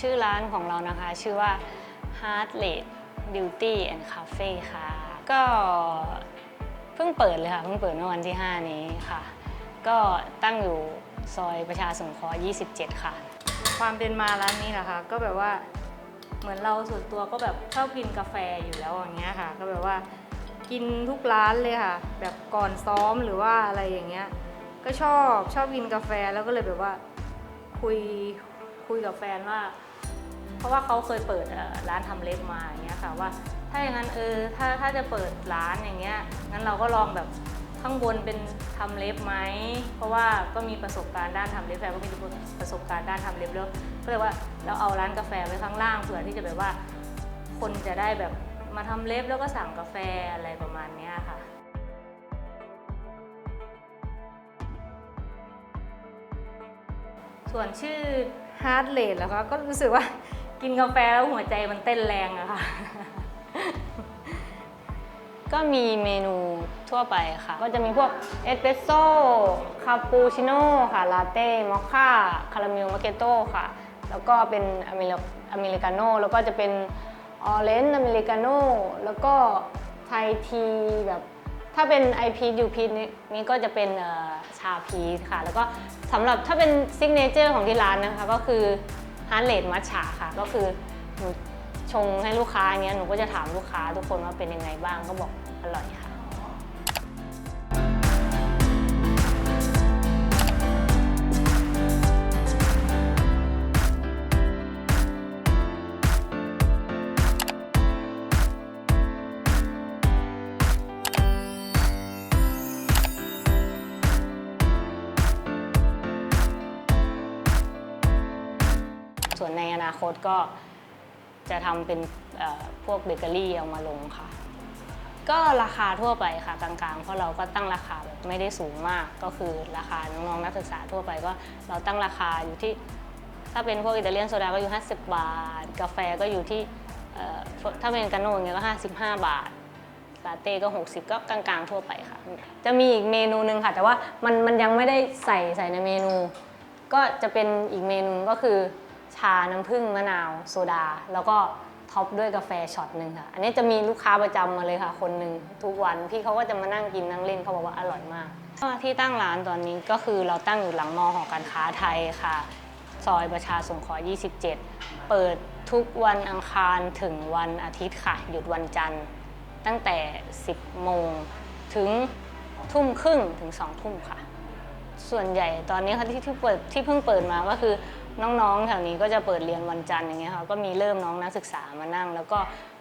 ชื่อร้านของเรานะคะ ชื่อว่า Heart Rate Beauty and Cafe ค่ะ ก็เพิ่งเปิดเลยค่ะ เพิ่งเปิดเมื่อวันที่ 5 นี้ค่ะ ก็ตั้งอยู่ซอยประชาสงเคราะห์27 ค่ะ ความเป็นมาร้านนี้นะคะ ก็แบบว่าเหมือนเราส่วนตัวก็แบบชอบกินกาแฟอยู่แล้วอย่างเงี้ยค่ะ ก็แบบว่ากินทุกร้านเลยค่ะ แบบก่อนซ้อมหรือว่าอะไรอย่างเงี้ย ก็ชอบชอบกินกาแฟแล้วก็เลยแบบว่าคุยคุยกับแฟนว่า เพราะว่าเขาเคยเปิดร้านทำเล็บมาอย่างเงี้ยค่ะว่า ถ้าอย่างนั้นเออถ้าถ้าจะเปิดร้านอย่างเงี้ยงั้นเราก็ลองแบบข้างบนเป็นทำเล็บไหมเพราะว่าก็มีประสบการณ์ด้านทำเล็บแฟนก็มีประสบการณ์ด้านทำเล็บแล้วก็เลยว่าเราเอาร้านกาแฟไว้ข้างล่างเผื่อที่จะแบบว่า คนจะได้แบบมาทำเล็บแล้วก็สั่งกาแฟอะไรประมาณนี้ค่ะส่วนชื่อ Heart Rate แล้วก็ก็รู้สึกว่า กินกาแฟแล้วหัวใจมันเต้นแรงอะค่ะ ก็มีเมนูทั่วไปค่ะ ก็จะมีพวกเอสเปรสโซ่ คาปูชิโน่ค่ะ ลาเต้ มอคค่า คาราเมลมาเกโต้ค่ะ แล้วก็เป็นอเมริอเมริกาโน่ แล้วก็จะเป็นออเรนจ์อเมริกาโน่ แล้วก็ไทยทีแบบถ้าเป็นไอพียูพีนี่นี่ก็จะเป็นชาพีค่ะ แล้วก็สำหรับถ้าเป็นซิกเนเจอร์ของที่ร้านนะคะก็คือ ฮาร์ดเรดมัทฉะค่ะ ก็คือหนูชงให้ลูกค้าอย่างเงี้ยหนูก็จะถามลูกค้าทุกคนว่าเป็นยังไงบ้างก็บอกอร่อยค่ะ นาคตก็จะทำเป็นพวกเบเกอรี่เอามาลงค่ะ ก็ราคาทั่วไปค่ะกลางๆ เพราะเราก็ตั้งราคาแบบไม่ได้สูงมากก็คือราคาน้องๆนักศึกษาทั่วไปก็เราตั้งราคาอยู่ที่ ถ้าเป็นพวกอิตาเลียนโซดาก็อยู่ 50 บาท กาแฟก็อยู่ที่ถ้าเป็นกาโน่เงี้ยก็ 55 บาทลาเต้ก็ 60 ก็กลางๆทั่วไปค่ะ จะมีอีกเมนูหนึ่งค่ะ แต่ว่ามันมันยังไม่ได้ใส่ใส่ในเมนู ก็จะเป็นอีกเมนูก็คือ ชาน้ำผึ้งมะนาวโซดา แล้วก็ท็อปด้วยกาแฟช็อตหนึ่งค่ะ อันนี้จะมีลูกค้าประจำมาเลยค่ะ คนหนึ่งทุกวันพี่เขาก็จะมานั่งกินนั่งเล่นเขาบอกว่าอร่อยมากก็ที่ตั้งร้านตอนนี้ก็คือเราตั้งอยู่หลังมอหอการค้าไทยค่ะ ซอยประชาสงเคราะห์27 เปิดทุกวันอังคารถึงวันอาทิตย์ค่ะ หยุดวันจันทร์ ตั้งแต่ 10 โมงถึงทุ่มครึ่งถึง 2 ทุ่มค่ะ ส่วนใหญ่ตอนนี้ค่ะที่ที่เปิดที่เพิ่งเปิดมาก็คือ น้องๆแถวนี้ก็จะเปิดเรียนวันจันทร์อย่างเงี้ยค่ะก็มีเริ่มน้องนักศึกษามานั่ง แล้วก็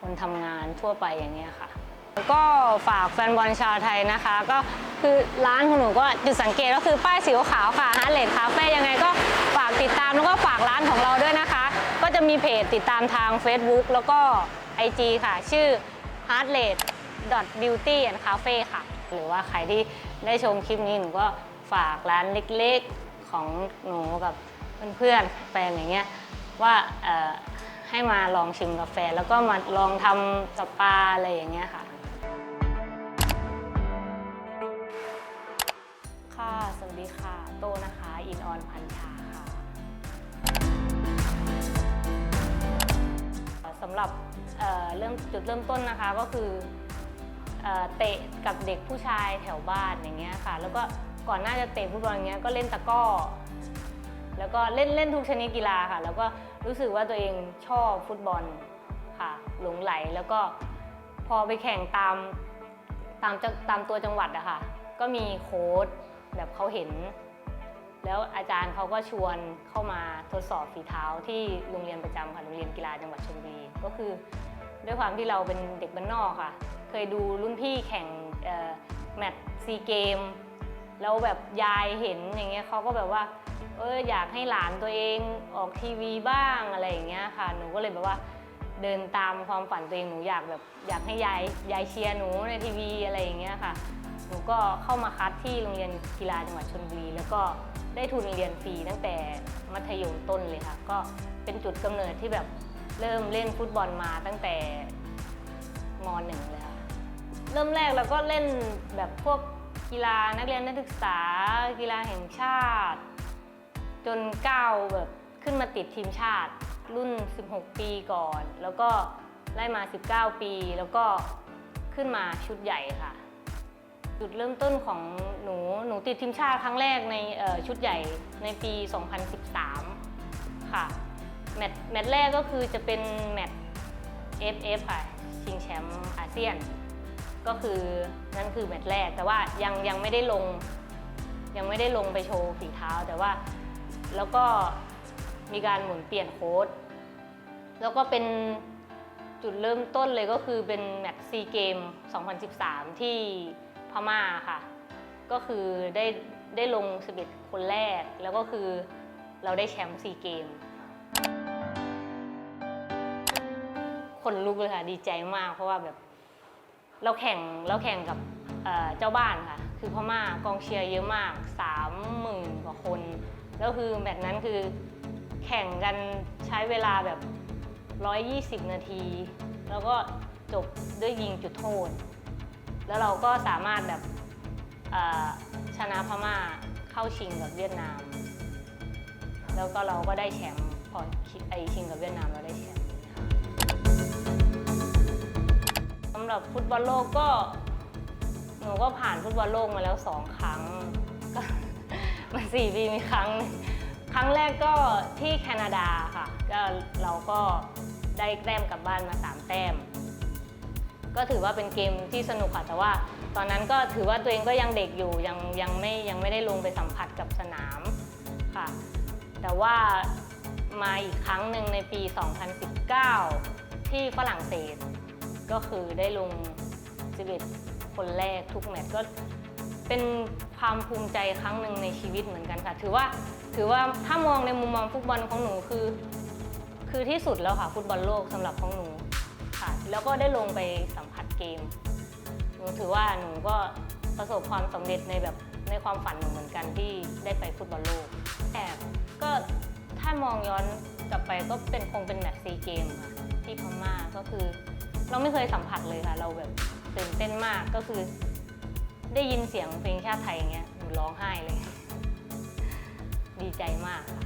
คนทำงานทั่วไปอย่างเงี้ยค่ะแล้วก็ฝากแฟนบอลชาวไทยนะคะ ก็คือร้านของหนูก็จุดสังเกตก็คือป้ายสีขาวค่ะฮาร์เลดคาเฟ่ยังไงก็ฝากติดตามแล้วก็ฝากร้านของเราด้วยนะคะ ก็จะมีเพจติดตามทาง Facebook แล้วก็ IG ค่ะ ชื่อ h e a r t r a t e beauty and cafe ค่ะ หรือว่าใครที่ได้ชมคลิปนี้หนูก็ฝากร้านเล็กๆของหนูกับ เพื่อนๆแฟนอย่างเงี้ยว่าให้มาลองชิมกาแฟ แล้วก็มาลองทำสปาอะไรอย่างเงี้ยค่ะ ค่ะสวัสดีค่ะ โตนะคะอินออนพันชาค่ะสำหรับเเริ่มจุดเริ่มต้นนะคะก็คือเตะกับเด็กผู้ชายแถวบ้านอย่างเงี้ยค่ะ แล้วก็ก่อนหน้าจะเตะฟุตบอลอย่างเงี้ยก็เล่นตะก้อ แล้วก็เล่นเล่นทุกชนิดกีฬาค่ะ แล้วก็รู้สึกว่าตัวเองชอบฟุตบอลค่ะหลงไหลแล้วก็พอไปแข่งตามตามตามตัวจังหวัดอะค่ะ ก็มีโค้ชแบบเขาเห็น แล้วอาจารย์เขาก็ชวนเข้ามาทดสอบฝีเท้าที่โรงเรียนประจำค่ะโรงเรียนกีฬาจังหวัดชลบุรีก็คือ ด้วยความที่เราเป็นเด็กบ้านนอกค่ะ เคยดูรุ่นพี่แข่งแมตช์ซีเกมแล้วแบบยายเห็นอย่างเงี้ยเขาก็แบบว่า เอออยากให้หลานตัวเองออกทีวีบ้างอะไรอย่างเงี้ยค่ะ หนูก็เลยแบบว่าเดินตามความฝันตัวเองหนูอยากแบบอยากให้ยายยายเชียร์หนูในทีวีอะไรอย่างเงี้ยค่ะ หนูก็เข้ามาคัดที่โรงเรียนกีฬาจังหวัดชลบุรีแล้วก็ได้ทุนเรียนฟรีตั้งแต่มัธยมต้นเลยค่ะ ก็เป็นจุดกำเนิดที่แบบเริ่มเล่นฟุตบอลมาตั้งแต่มหนึ่งเลยค่ะเริ่มแรกเราก็เล่นแบบพวกกีฬานักเรียนนักศึกษา กีฬาแห่งชาติ จนก้าวแบบขึ้นมาติดทีมชาติ รุ่น 16 ปีก่อน แล้วก็ไล่มา 19 ปี แล้วก็ขึ้นมาชุดใหญ่ค่ะ จุดเริ่มต้นของหนูหนูติดทีมชาติครั้งแรกในชุดใหญ่ในปี 2013 ค่ะ แมตช์แมตช์แรกก็คือจะเป็นแมตช์ FF ค่ะชิงแชมป์อาเซียน ก็คือนั่นคือแมตช์แรก แต่ว่ายังยังไม่ได้ลง ยังไม่ได้ลงไปโชว์ฝีเท้าแต่ว่า แล้วก็มีการหมุนเปลี่ยนโค้ด แล้วก็เป็นจุดเริ่มต้นเลยก็คือเป็นแมตช์ซีเกม 2013 ที่พม่าค่ะ ก็คือได้ได้ลง 11 คนแรก แล้วก็คือเราได้แชมป์ซีเกมคนลุกเลยค่ะดีใจมาก เพราะว่าแบบเราแข่งเราแข่งกับเอ่อเจ้าบ้านค่ะ คือพม่ากองเชียร์เยอะมากสามหมื่นกว่าคน แล้วคือแมตช์นั้นคือแข่งกันใช้เวลาแบบ 120 นาที แล้วก็จบด้วยยิงจุดโทษ แล้วเราก็สามารถแบบชนะพม่าเข้าชิงกับเวียดนาม แล้วก็เราก็ได้แชมป์พอไอชิงกับเวียดนามเราได้แชมป์สำหรับฟุตบอลโลกก็หนูก็ผ่านฟุตบอลโลกมาแล้วสองครั้งก็ มันสี่ปีมีครั้งหนึ่งครั้งแรกก็ที่แคนาดาค่ะก็เราก็ได้แต้มกลับบ้านมาสามแต้ม ก็ถือว่าเป็นเกมที่สนุกค่ะ แต่ว่าตอนนั้นก็ถือว่าตัวเองก็ยังเด็กอยู่ยังยังไม่ยังไม่ได้ลงไปสัมผัสกับสนามค่ะ แต่ว่ามาอีกครั้งหนึ่งในปี 2019 ที่ฝรั่งเศส ก็คือได้ลง 11 คนแรกทุกแมตช์ก็ เป็นความภูมิใจครั้งหนึ่งในชีวิตเหมือนกันค่ะ ถือว่าถือว่าถ้ามองในมุมมองฟุตบอลของหนูคือ คือที่สุดแล้วค่ะฟุตบอลโลกสำหรับของหนูค่ะ แล้วก็ได้ลงไปสัมผัสเกม หนูถือว่าหนูก็ประสบความสำเร็จในแบบในความฝันหนูเหมือนกันที่ได้ไปฟุตบอลโลกแต่ก็ถ้ามองย้อนกลับไปก็เป็นคงเป็นแมตช์ซีเกมค่ะที่พม่าก็คือ เราไม่เคยสัมผัสเลยค่ะ เราแบบตื่นเต้นมากก็คือ ได้ยินเสียงเพลงชาติไทยอย่างเงี้ยหนูร้องไห้เลย ดีใจมากค่ะ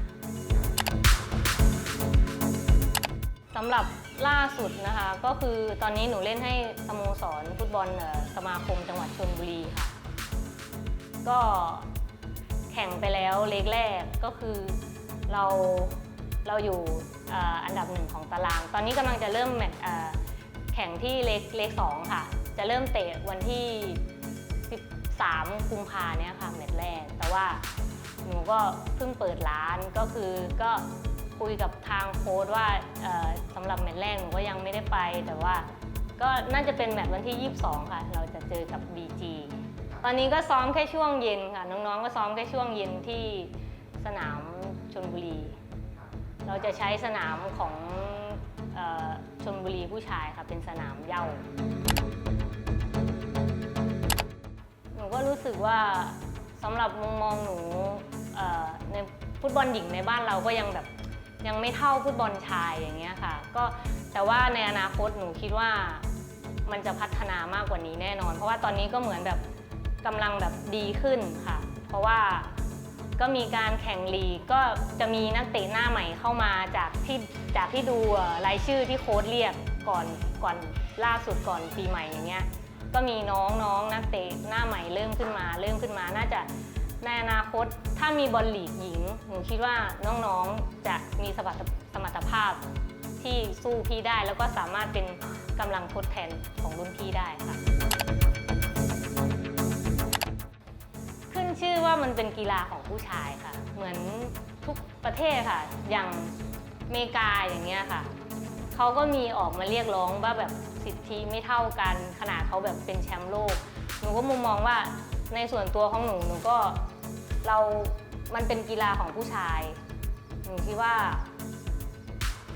สำหรับล่าสุดนะคะ ก็คือตอนนี้หนูเล่นให้สโมสรฟุตบอลสมาคมจังหวัดชลบุรีค่ะ ก็แข่งไปแล้วเลกแรกก็คือเราเราอยู่อันดับหนึ่งของตาราง ตอนนี้กำลังจะเริ่มแมตช์เอ่อแข่งที่เลกเลกสองค่ะ จะเริ่มเตะวันที่ 3กุมภาเนี่ยค่ะแมตช์แรก แต่ว่าหนูก็เพิ่งเปิดร้านก็คือก็คุยกับทางโค้ดว่าสำหรับแมตช์แรกหนูก็ยังไม่ได้ไป แต่ว่าก็น่าจะเป็นแมตช์วันที่ 22 ค่ะ เราจะเจอกับ BG ตอนนี้ก็ซ้อมแค่ช่วงเย็นค่ะ น้องๆ ก็ซ้อมแค่ช่วงเย็นที่สนามชนบุรี เราจะใช้สนามของออชนบุรีผู้ชายค่ะ เป็นสนามเหย้า ก็รู้สึกว่าสำหรับมุมมองหนูในฟุตบอลหญิงในบ้านเราก็ยังแบบยังไม่เท่าฟุตบอลชายอย่างเงี้ยค่ะ ก็แต่ว่าในอนาคตหนูคิดว่ามันจะพัฒนามากกว่านี้แน่นอน เพราะว่าตอนนี้ก็เหมือนแบบกำลังแบบดีขึ้นค่ะ เพราะว่าก็มีการแข่งลีกก็จะมีนักเตะหน้าใหม่เข้ามาจากที่จากที่ดูรายชื่อที่โค้ดเรียกก่อนก่อนล่าสุดก่อนปีใหม่อย่างเงี้ยก็มีน้องน้องนักเตะหน้าใหม่ มขึ้นมาน่าจะในอนาคตถ้ามีบอลลีกหญิงหนูคิดว่าน้องๆจะมีสมรรถสมรรถภาพที่สู้พี่ได้ แล้วก็สามารถเป็นกำลังทดแทนของรุ่นพี่ได้ค่ะ ขึ้นชื่อว่ามันเป็นกีฬาของผู้ชายค่ะ เหมือนทุกประเทศค่ะ อย่างอเมริกาอย่างเงี้ยค่ะเขาก็มีออกมาเรียกร้องว่าแบบสิทธิไม่เท่ากัน ขนาดเขาแบบเป็นแชมป์โลก หนูก็มุมมองว่า ในส่วนตัวของหนูหนูก็เรา มันเป็นกีฬาของผู้ชาย หนูคิดว่า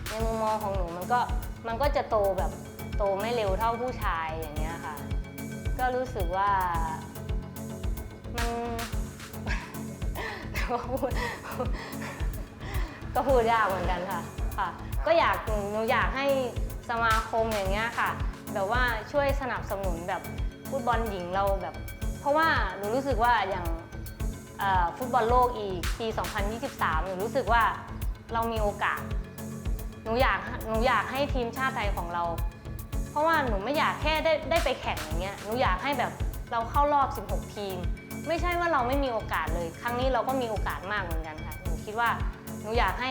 ในมุมมองของหนูมันก็มันก็จะโตแบบโตไม่เร็วเท่าผู้ชายอย่างเงี้ยค่ะ ก็รู้สึกว่ามันก็พูดก็พูดยากเหมือนกันค่ะค่ะ ก็อยากหนูอยากให้สมาคมอย่างเงี้ยค่ะ แบบว่าช่วยสนับสนุนแบบฟุตบอลหญิงเราแบบ ราะว่าหนูรู้สึกว่าอย่างฟุตบอลโลกอีกปี 2023 หนูรู้สึกว่าเรามีโอกาส หนูอยากหนูอยากให้ทีมชาติไทยของเรา เพราะว่าหนูไม่อยากแค่ได้ได้ไปแข่งอย่างเงี้ย หนูอยากให้แบบเราเข้ารอบ 16 ทีม ไม่ใช่ว่าเราไม่มีโอกาสเลย ครั้งนี้เราก็มีโอกาสมากเหมือนกันค่ะ หนูคิดว่าหนูอยากให้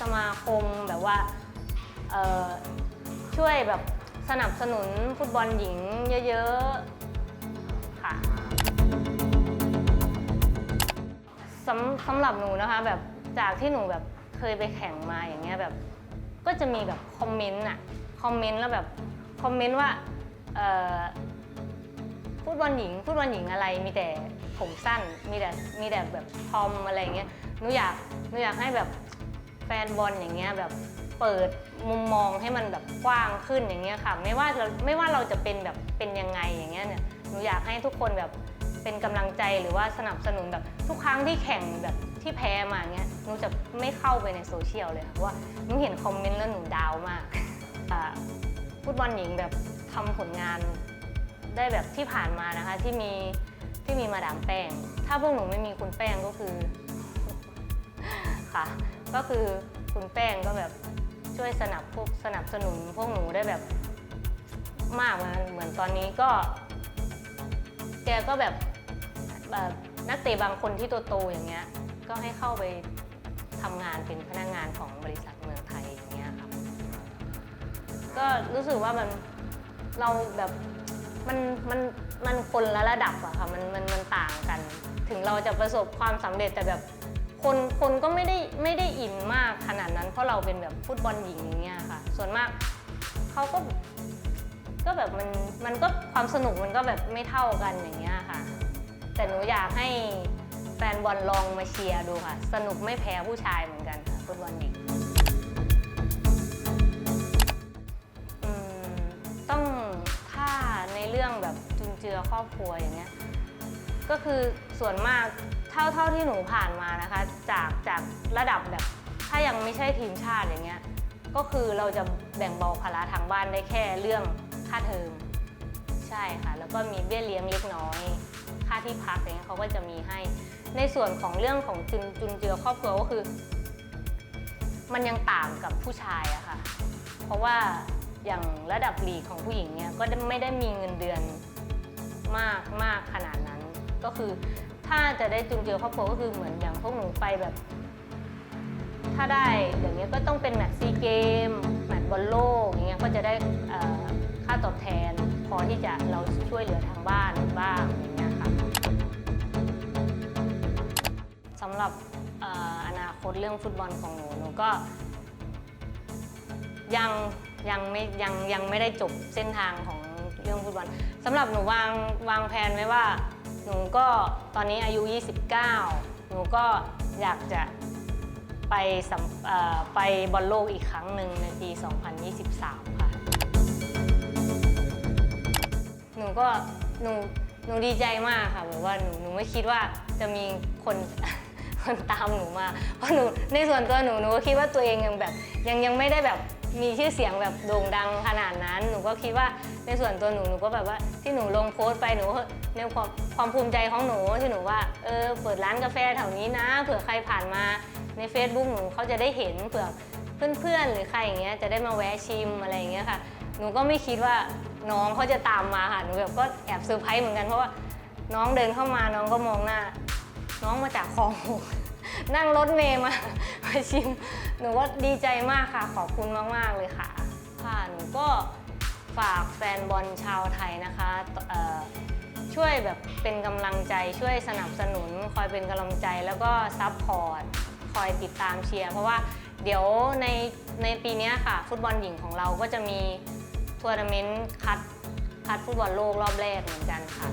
สมาคมแบบว่าช่วยแบบสนับสนุนฟุตบอลหญิงเยอะๆ สำสำหรับหนูนะคะ แบบจากที่หนูแบบเคยไปแข่งมาอย่างเงี้ยแบบ ก็จะมีแบบคอมเมนต์อะคอมเมนต์แล้วแบบคอมเมนต์ว่าเอ่อฟุตบอลหญิงฟุตบอลหญิงอะไรมีแต่ผมสั้นมีแต่มีแต่แบบทอมอะไรเงี้ยหนูอยากหนูอยากให้แบบแฟนบอลอย่างเงี้ยแบบเปิดมุมมองให้มันแบบกว้างขึ้นอย่างเงี้ยค่ะ ไม่ว่าเราไม่ว่าเราจะเป็นแบบเป็นยังไงอย่างเงี้ยเนี่ยหนูอยากให้ทุกคนแบบ เป็นกำลังใจหรือว่าสนับสนุนแบบทุกครั้งที่แข่งแบบที่แพ้มาเงี้ยหนูจะไม่เข้าไปในโซเชียลเลยค่ะเพราะว่าหนูเห็นคอมเมนต์แล้วหนูดาวมากอ่าฟุตบอลหญิงแบบทำผลงานได้แบบที่ผ่านมานะคะที่มีที่มีมาดามแป้ง ถ้าพวกหนูไม่มีคุณแป้งก็คือค่ะ ก็คือคุณแป้งก็แบบช่วยสนับพวกสนับสนุนพวกหนูได้แบบมากเหมือนเหมือนตอนนี้ก็ แกก็แบบ แบบนักเตะบางคนที่โตๆอย่างเงี้ยก็ให้เข้าไปทำงานเป็นพนักงานของบริษัทเมืองไทยอย่างเงี้ยครับก็รู้สึกว่ามันเราแบบมันมันมันคนละระดับอะค่ะมันมันมันต่างกัน ถึงเราจะประสบความสำเร็จแต่แบบคนคนก็ไม่ได้ไม่ได้อินมากขนาดนั้น เพราะเราเป็นแบบฟุตบอลหญิงอย่างเงี้ยค่ะ ส่วนมากเขาก็ก็แบบมันมันก็ความสนุกมันก็แบบไม่เท่ากันอย่างเงี้ยค่ะ แต่หนูอยากให้แฟนบอลลองมาเชียร์ดูค่ะ สนุกไม่แพ้ผู้ชายเหมือนกันค่ะฟุตบอลหญิงอืมต้องถ้าในเรื่องแบบจุนเจือครอบครัวอย่างเงี้ยก็คือส่วนมากเท่าเท่าที่หนูผ่านมานะคะ จากจากระดับแบบ ถ้ายังไม่ใช่ทีมชาติอย่างเงี้ยก็คือเราจะแบ่งเบาภาระทางบ้านได้แค่เรื่องค่าเทอมใช่ค่ะ แล้วก็มีเบี้ยเลี้ยงเล็กน้อย ค่าที่พักอย่างเงี้ยเขาก็จะมีให้ ในส่วนของเรื่องของจุนจุนเจือครอบครัวก็คือ มันยังต่างกับผู้ชายอะค่ะ เพราะว่าอย่างระดับหลีกของผู้หญิงเนี่ยก็ไม่ได้มีเงินเดือนมากมากขนาดนั้น ก็คือถ้าจะได้จุนเจือครอบครัวก็คือเหมือนอย่างพวกหนูไปแบบ ถ้าได้อย่างเงี้ยก็ต้องเป็นแมตช์ซีเกมแมตช์บอลโลกอย่างเงี้ยก็จะได้ค่าตอบแทน พอที่จะเราช่วยเหลือทางบ้านบ้างอย่างเงี้ย สำหรับออนาคตเรื่องฟุตบอลของหนูหนูก็ ยังยังไม่ยังยังไม่ได้จบเส้นทางของเรื่องฟุตบอลสำหรับหนูวางวางแผนไว้ว่า หนูก็ตอนนี้อายุ 29 หนูก็อยากจะไปสัมไปบอลโลกอีกครั้งหนึ่งในปี 2023 ค่ะ หนูก็หนูหนูดีใจมากค่ะแบบว่าหนูหนูไม่คิดว่าจะมีคน คนตามหนูมาเพราะหนูในส่วนตัวหนูหนูก็คิดว่าตัวเองยังแบบยังยังไม่ได้แบบมีชื่อเสียงแบบโด่งดังขนาดนั้น หนูก็คิดว่าในส่วนตัวหนูหนูก็แบบว่าที่หนูลงโพสต์ไปหนูในความความภูมิใจของหนูที่หนูว่าเออเปิดร้านกาแฟแถวนี้นะ เผื่อใครผ่านมาใน Facebook หนูเขาจะได้เห็นเผื่อเพื่อนๆ หรือใครอย่างเงี้ยจะได้มาแวะชิมอะไรอย่างเงี้ยค่ะ หนูก็ไม่คิดว่าน้องเขาจะตามมาค่ะหนูแบบก็แอบเซอร์ไพรส์เหมือนกันเพราะว่าน้องเดินเข้ามาน้องก็มองหน้า น้องมาจากคลองหกนั่งรถเมย์มามาชิม หนูก็ดีใจมากค่ะ ขอบคุณมาก ๆ เลยค่ะ ค่ะ หนูก็ฝากแฟนบอลชาวไทยนะคะช่วยแบบเป็นกำลังใจช่วยสนับสนุน คอยเป็นกำลังใจแล้วก็ซัพพอร์ตคอยติดตามเชียร์เพราะว่าเดี๋ยวในในปีนี้ค่ะ ฟุตบอลหญิงของเราก็จะมีทัวร์นาเมนต์คัดคัดฟุตบอลโลกรอบแรกเหมือนกันค่ะ